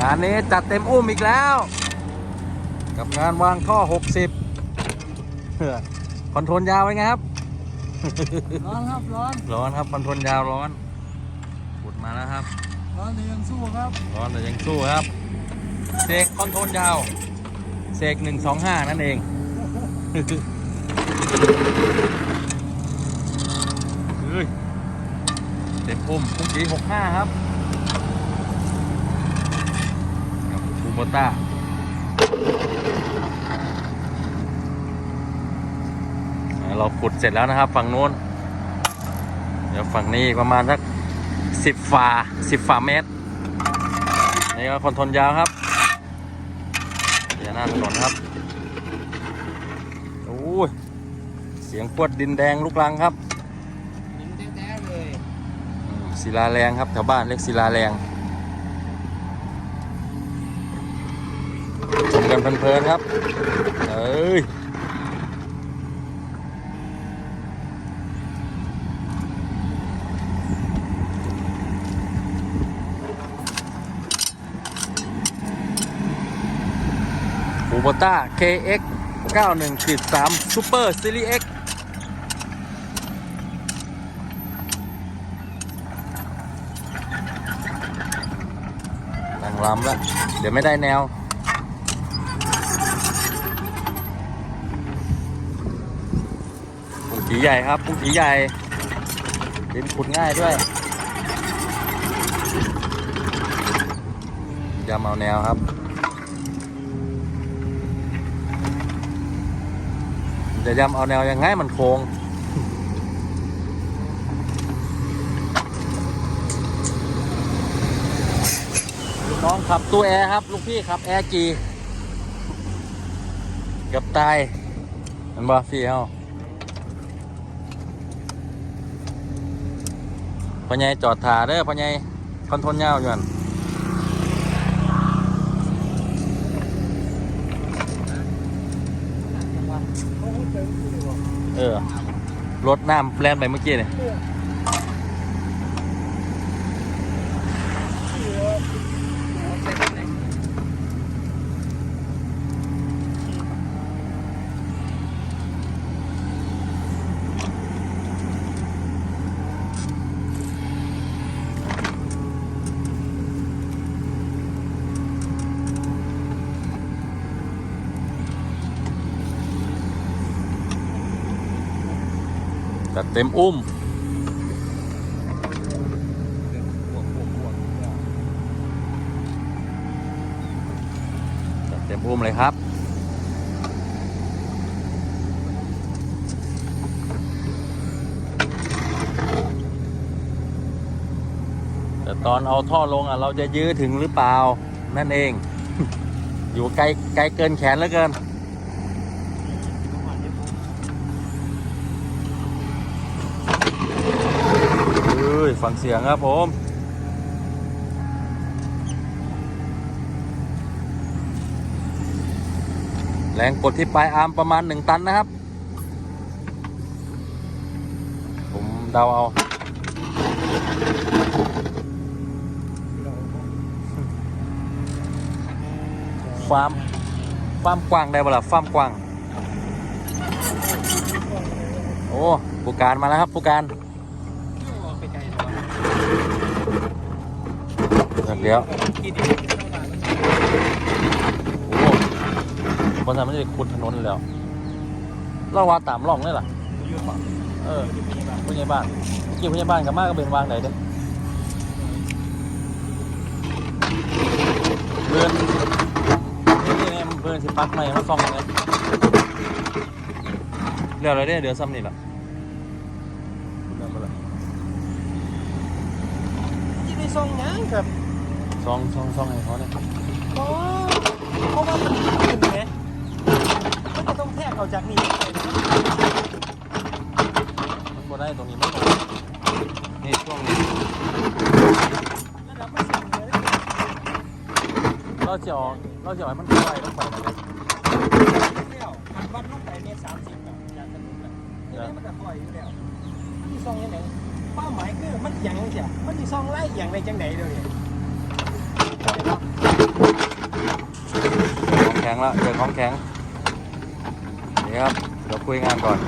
งานนี้จัดเต็มอุ้มอีกแล้ว กับงานวางท่อ 60เฮ้อคอนโทรลยาวเป็นไงครับ ร้อนครับร้อน ร้อนครับคอนโทรลยาวร้อนปุดมาแล้วครับ ร้อนแต่ยังสู้ครับ ร้อนแต่ยังสู้ครับ เสกคอนโทรลยาว เสก125 นั่นเองเฮ้ยเต็มอุ้มพุ่งสี65 ครับกั บคูโบต้าเราขุดเสร็จแล้วนะครับ ฝั่งนู้น เดี๋ยวฝั่งนี้อีกประมาณสักสิบฝาสิบฝาเมตร นี่ก็คอนโทรลยาวครับเดี๋ยวหน้าถนนครับโอ้ยเสียงขวดดินแดงลุกลังครับนิ้งแท้ๆเลยอืมศิลาแรงครับแถวบ้านเรียกศิลาแรง ชมกันเพลินๆครับ เอ้ยคูโบต้า KX 91ขีด3 Super Series X ตั้งลำแล้ว เดี๋ยวไม่ได้แนว ปุ้งผีใหญ่ครับปุ้งผีใหญ่ดินขุดง่ายด้วยยำเอาแนวครับ จะยำเอาแนวยังไงมันโค้งน้องขับตู้แอร์ครับ ลูกพี่ขับแอร์จีกับตายเห็นบ่พี่เฮา พ่อใหญ่จอดถาเด้อพ่อใหญ่คอนโทรลยาวอยู่นั่นเออรถน้ำแล่นไปเมื่อกี้เนี่ย จัดเต็มอุ้ม จัดเต็มอุ้มเลยครับแต่ตอนเอาท่อลงอะเราจะยื้อถึงหรือเปล่า นั่นเอง อยู่ไกลไกลเกินแขนเหลือเกิน ยฟังเสียงครับผมแรงกดที่ปลายอาร์มประมาณ 1 ตันนะครับ ผมเดาเอา ฟาร์ม ฟาร์มกว้างได้บ่ล่ะฟาร์มกว้าง โอ้ผู้การมาแล้วครับผู้การ ไปไกลแล้ว เดี๋ยวโอ้คนทำไม่ได้ขุดถนนแล้วเราว่าตามร่องเลยล่ะเออผู้ใหญ่บ้านเมื่อกี้ผู้ใหญ่บ้านกับมากก็เป็นวางไหนเด้เพื่อนนี่นี่เพื่อนสิปักใหม่มาซ่อมเลยเดี๋ยวอะไรเด้เดี๋ยวซ้ำนี่ล่ะเดี๋ยวมาละที่ได้ส่งยังครับ ซองซองซองให้เขาเนี่ยอ๋อเพราะว่ามันขึ้นไงมันจะต้องแทกออกจากนี้ไปนะมันบ่ได้ตรงนี้มันตรงนี่ช่วงนี้ระดับมันสูงเลยเราจะเอาเราจะเอาให้มันค่อยลงไปนะเนี่ยเที่ยวอันวัดลงไปเนี่ยสามสิบแบบจากถนนแบบยังไงมันก็ปล่อยอยู่แล้วมันที่ซองยังไงเป้าหมายคือมันยังเสียมันที่ซองไล่อย่างไรจังไหนเลยเนี่ย แล้วเจอของแข็งนี่ครับเดี๋ยวคุยงานก่อน